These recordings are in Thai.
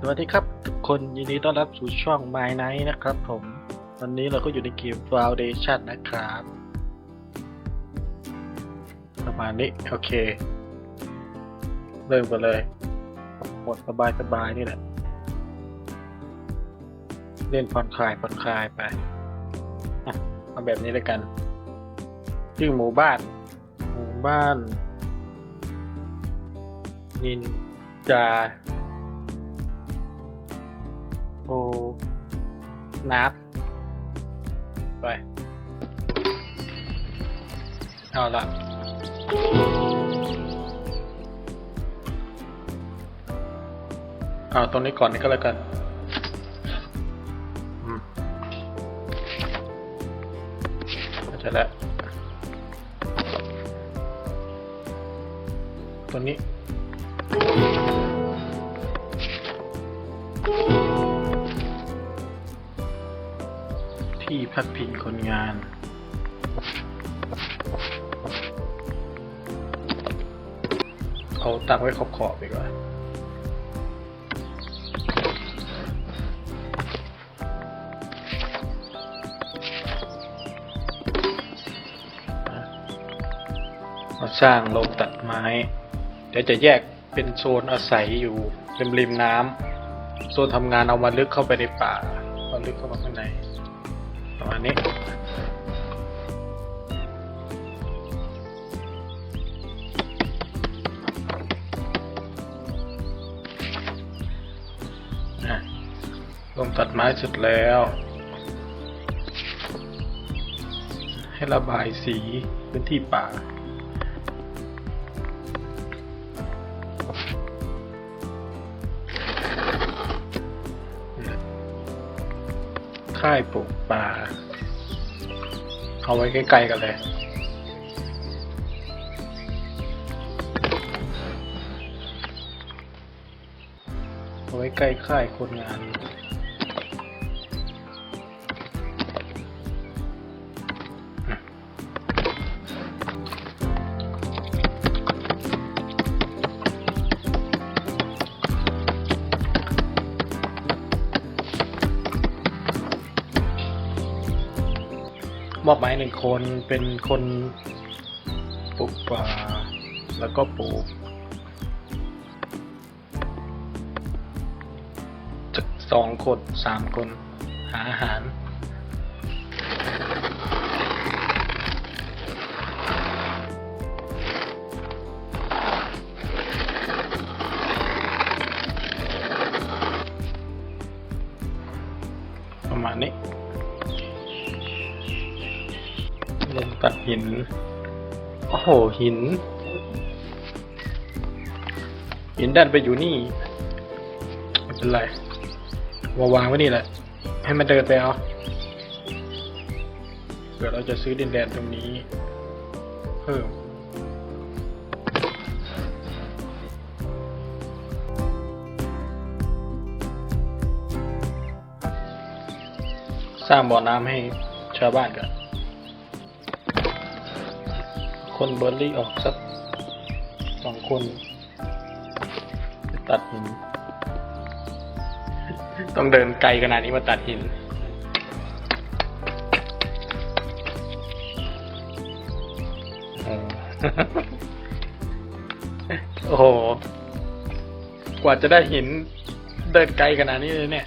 สวัสดีครับทุกคนยินดีต้อนรับสู่ช่อง My Night นะครับผม วันนี้เราก็อยู่ในเกม Foundation นะครับ ประมาณนี้ โอเค เริ่มกันเลยหมดสบายสบายๆนี่แหละ เล่นผ่อนคลายผ่อนคลายไปเอาแบบนี้แล้วกันชื่อหมู่บ้าน หมู่บ้าน นินจา นับไป เอาละเอาตรงนี้ก่อนนี่ก็แล้วกันอืมเข้าใจแล้วตัวนี้ ที่พักพิงคนงานเอาตั้งไว้ขอบขอบๆไปก่อนมาสร้างโรงตัดไม้ เดี๋ยวจะแยกเป็นโซนอาศัยอยู่ริมริมน้ำโซนทำงานเอามาลึกเข้าไปในป่าเอาลึกเข้ามาข้างใน ประมาณนี้ลงตัดไม้เสร็จแล้ว ให้ระบายสีพื้นที่ป่า ค่ายปลูกป่า เอาไว้ใกล้ๆกันเลย เอาไว้ใกล้ค่ายคนงาน มอบหมายหนึ่งคนเป็นคนปลูกป่าแล้วก็ปลูกจะสองคนสามคน หาอาหาร หิน โอ้โห หิน หินดันไปอยู่นี่ไม่เป็นไรวางวางไว้นี่แหละ ให้มันเดินไปเอาเผื่อเราจะซื้อดินแดนตรงนี้เพิ่มสร้างบ่อน้ำให้ชาวบ้านกัน คนเบอร์รี่ออกสักสองคน ตัดหิน ต้องเดินไกลขนาดนี้มาตัดหิน โอ้โห กว่าจะได้หิน เดินไกลขนาดนี้เลยเนี่ย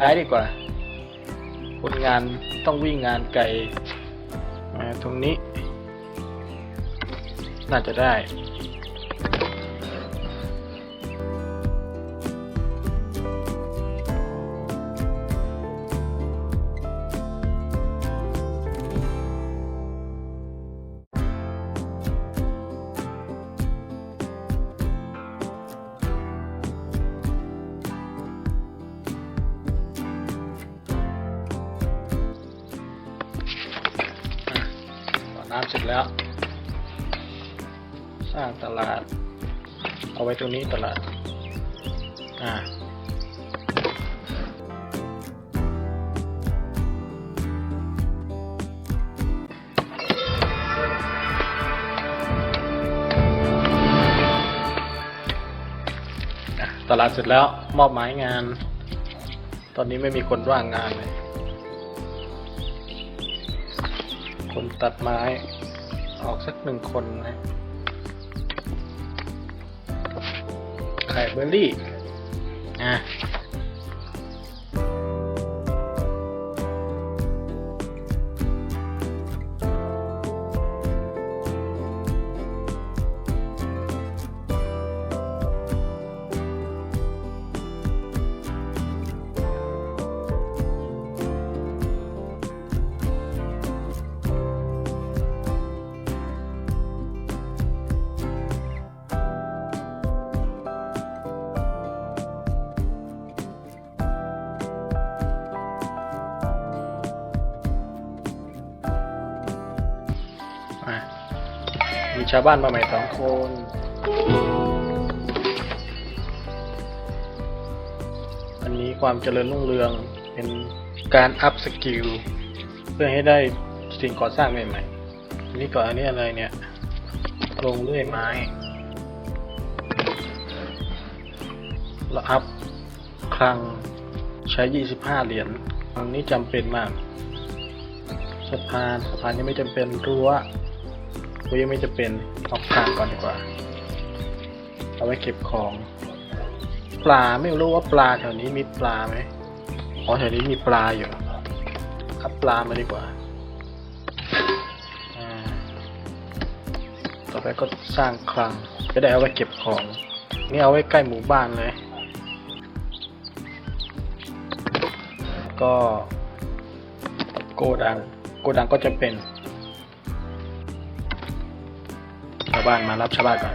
ท้ายดีกว่า คนงานต้องวิ่งงานไกลตรงนี้ น่าจะได้ แล้ว สร้างตลาด เอาไว้ตรงนี้ตลาด อ่าตลาดเสร็จแล้วมอบหมายงาน ตอนนี้ไม่มีคนว่างงานเลย คนตัดไม้ ออกสักหนึ่งคนนะขายเบอร์รี่อะอะ ชาวบ้านมาใหม่สองคนอันนี้ความเจริญรุ่งเรืองเป็นการอัพสกิลเพื่อให้ได้สิ่งก่อสร้างใหม่ๆอันนี้ก่อนอันนี้อะไรเนี่ยลงเลื่อยไม้เราอัพคลังใช้ 25 เหรียญครั้งนี้จำเป็นมาก สะพานสะพานยังไม่จำเป็นรั้ว รั้วยังไม่จำเป็นออกทางก่อนดีกว่า เอาไว้เก็บของ ปลาไม่รู้ว่าปลาแถวนี้มีปลาไหมอ๋อแถวนี้มีปลาอยู่ครับปลามาดีกว่าต่อไปก็สร้างคลังจะได้เอาไว้เก็บของ นี่เอาไว้ใกล้หมู่บ้านเลย ก็โกดัง โกดังก็จะเป็น ชาวบ้านมารับชาวบ้านก่อน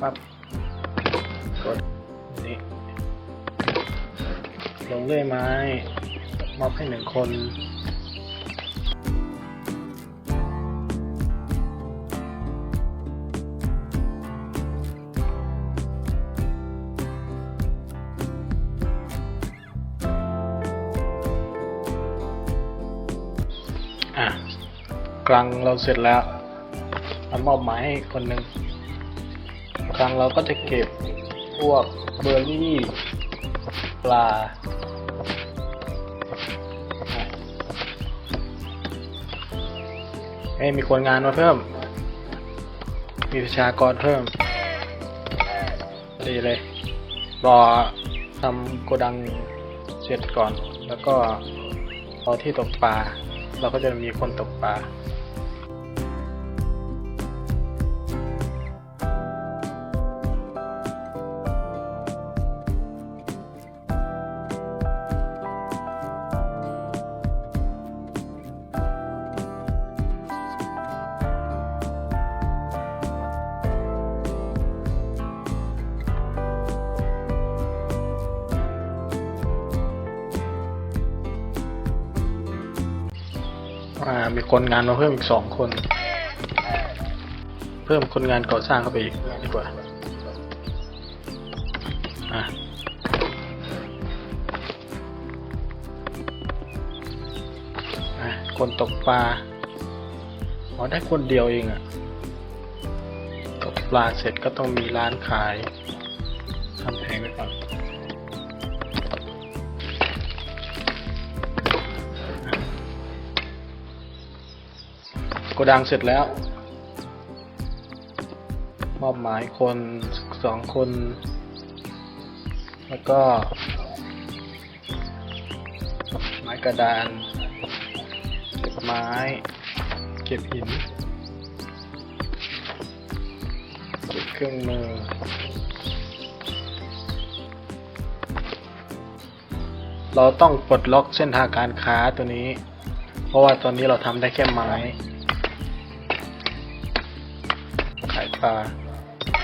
ปั๊บกดนี่ลงเลื่อยไม้ มอบให้หนึ่งคนอะกลางเราเสร็จแล้ว มันมอบหมายให้คนหนึ่งกลางเราก็จะเก็บพวกเบอร์รี่ปลาเอ้มีคนงานมาเพิ่ม มีประชากรเพิ่ม ดีเลย รอทำโกดังเสร็จก่อน แล้วก็รอที่ตกปลา เราก็จะมีคนตกปลา มีคนงานมาเพิ่มอีกสองคน เพิ่มคนงานก่อสร้างเข้าไปอีกดีกว่าอะคนตกปลาอ๋อได้คนเดียวเองอะตกปลาเสร็จก็ต้องมีร้านขายทำแผงไว้ก่อน กดังเสร็จแล้ว มอบหมายคนสองคน แล้วก็ไม้กระดานเก็บไม้เก็บหิน เก็บเครื่องมือเราต้องปลดล็อกเส้นทางการค้าตัวนี้ เพราะว่าตอนนี้เราทำได้แค่ไม้า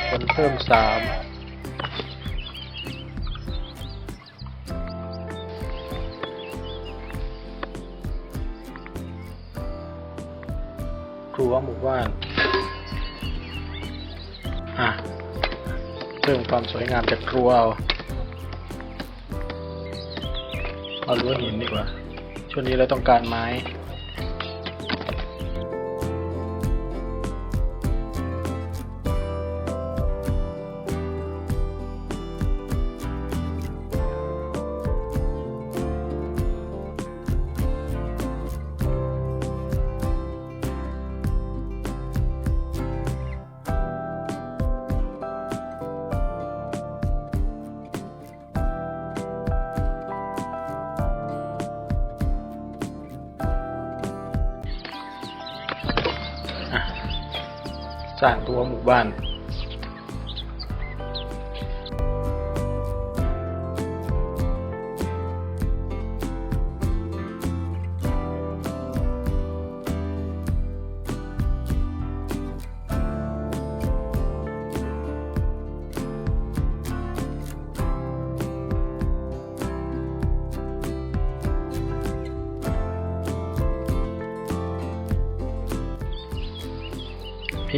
คนเพิ่มสามครัวหมู่บ้าน อะเพิ่มความสวยงามจากครัวเอาเอารั้วหินดีกว่า ช่วงนี้เราต้องการไม้ สร้างตัวหมู่บ้าน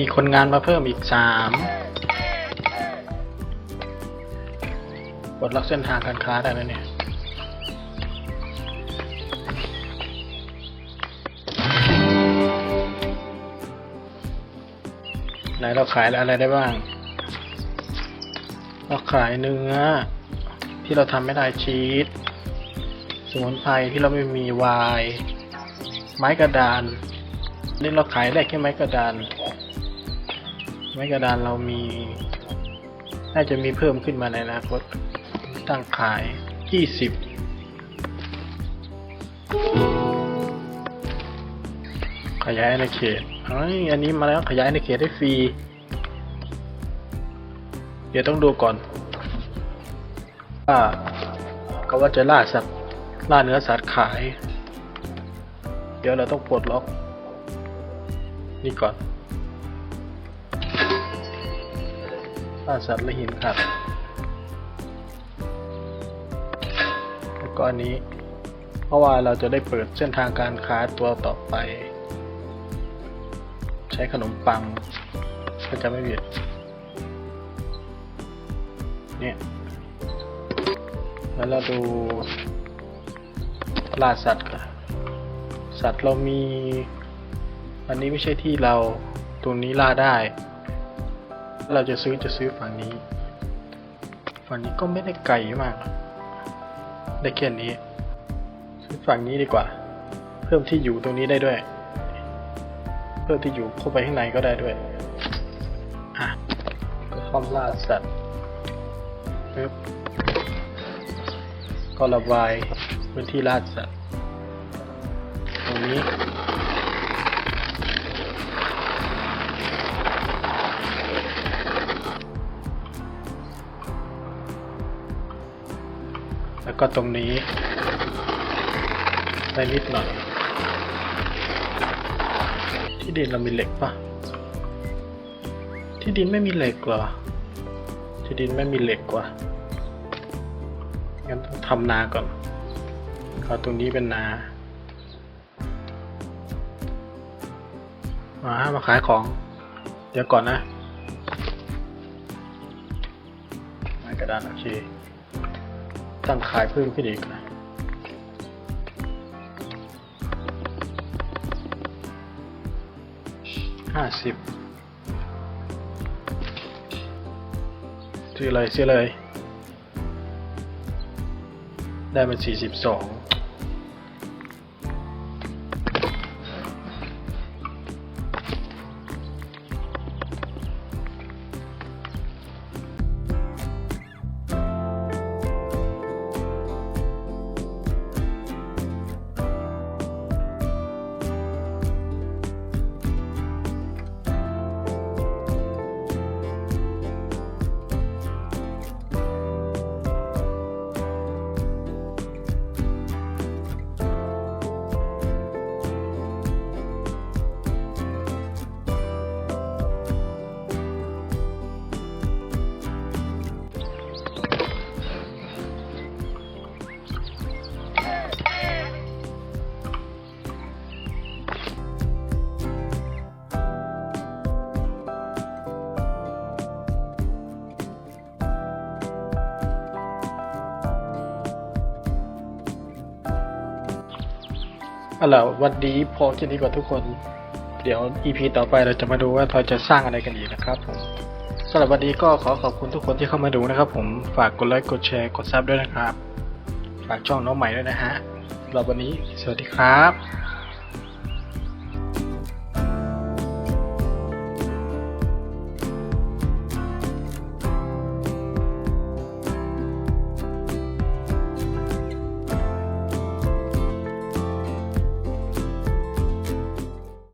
มีคนงานมาเพิ่มอีกสามปลดล็อกเส้นทางการค้าได้แล้วเนี่ยไหนเราขายอะไรได้บ้าง เราขายเนื้อ ที่เราทำไม่ได้ชีสสมุนไพรที่เราไม่มีไวน์ไม้กระดานนี่เราขายได้แค่ไม้กระดาน ไม้กระดานเรามี น่าจะมีเพิ่มขึ้นมาในอนาคตตั้งขายยี่สิบขยายในเขตเอ้ยอันนี้มาแล้วขยายในเขตได้ฟรี เดี๋ยวต้องดูก่อนว่าเขาว่าจะล่าสัตว์ล่าเนื้อสัตว์ขาย เดี๋ยวเราต้องปลดล็อก นี่ก่อน ล่าสัตว์และหินขัด แล้วก็อันนี้ เพราะว่าเราจะได้เปิดเส้นทางการค้าตัวต่อไป ใช้ขนมปังก็จะไม่ผิดเนี่ยแล้วเราดูล่าสัตว์กันสัตว์เรามี อันนี้ไม่ใช่ที่เรา ตรงนี้ล่าได้ เราจะซื้อจะซื้อฝั่งนี้ ฝั่งนี้ก็ไม่ได้ไกลมาก ได้แค่นี้ ซื้อฝั่งนี้ดีกว่า เพิ่มที่อยู่ตรงนี้ได้ด้วย เพิ่มที่อยู่เข้าไปข้างในก็ได้ด้วย อะก็คอมล่าสัตว์ปึ๊บก็ระบายพื้นที่ล่าสัตว์ตรงนี้ แล้วก็ตรงนี้ ได้นิดหน่อย ที่ดินเรามีเหล็กปะที่ดินไม่มีเหล็กเหรอ ที่ดินไม่มีเหล็กว่ะงั้นต้องทำนาก่อนเอาตรงนี้เป็นนามามาขายของ เดี๋ยวก่อนนะ ไม้กระดานโอเค ตั้งขายเพิ่มขึ้นอีกนะห้าสิบซื้อเลยซื้อเลยได้เป็นสี่สิบสอง เอาล่ะวันนี้พอแค่นี้ก่อนทุกคน เดี๋ยว EP ต่อไปเราจะมาดูว่าทราจะสร้างอะไรกันอีกนะครับผมสำหรับวันนี้ก็ขอขอบคุณทุกคนที่เข้ามาดูนะครับ ผมฝากกดไลค์กดแชร์กดซับด้วยนะครับ ฝากช่องน้องใหม่ด้วยนะฮะสำหรับวันนี้สวัสดีครับ